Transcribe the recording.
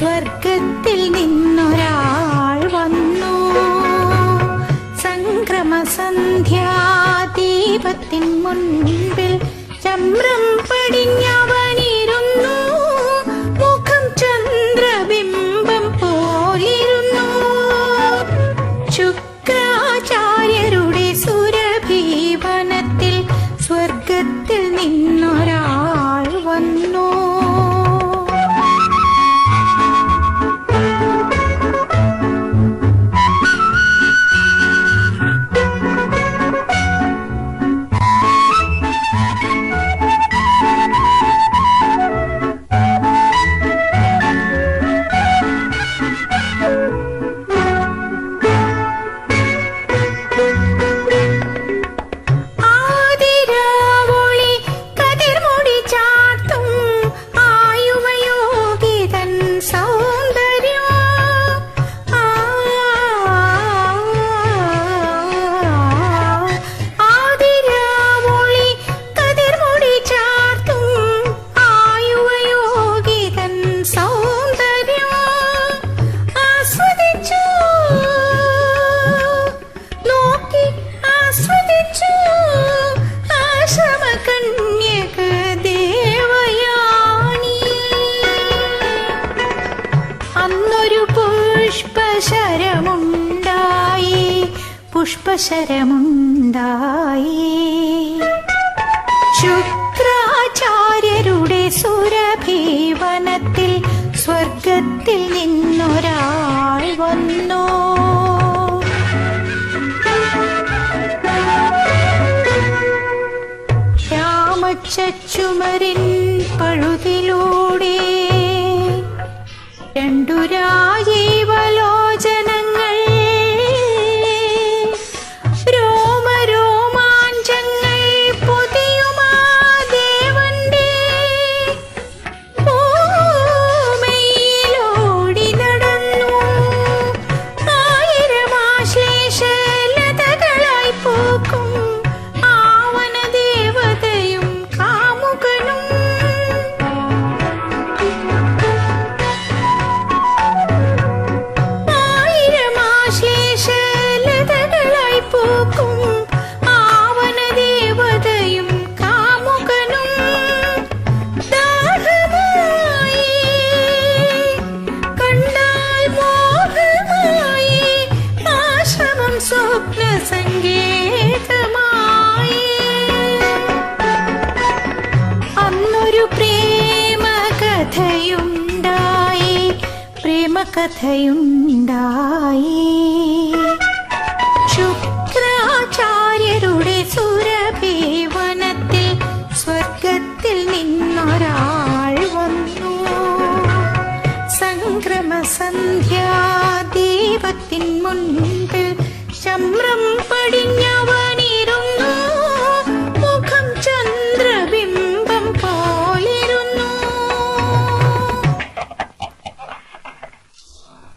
സ്വർഗത്തിൽ നിന്നൊരാൾ വന്നു. സംക്രമ സംക്രമസന്ധ്യാദീപത്തിൻ മുൻപിൽ ചമ്രം പടിഞ്ഞവനിരുന്നു. മുഖം ചന്ദ്രബിംബം പോലിരുന്നു ശുക്രാചാര്യരുടെ സുരഭീവനത്തിൽ സ്വർഗത്തിൽ നിന്നു പുഷ്പശരമുണ്ടായി. ശുക്രാചാര്യരുടെ സുരഭീവനത്തിൽ സ്വർഗത്തിൽ നിന്നൊരാൾ വന്നു. രാമച്ചുമരിൻ പഴുതിലൂടെ രണ്ടു രാജീവലോചനങ്ങൾ കഥയുണ്ടായി. ശുക്രാചാര്യരുടെ സുരഭി വനത്തിൽ സ്വർഗത്തിൽ നിന്നൊരാൾ വന്നു. സംക്രമസന്ധ്യാ ദീപത്തിൻ മുൻപിൽ മുന്നിൽ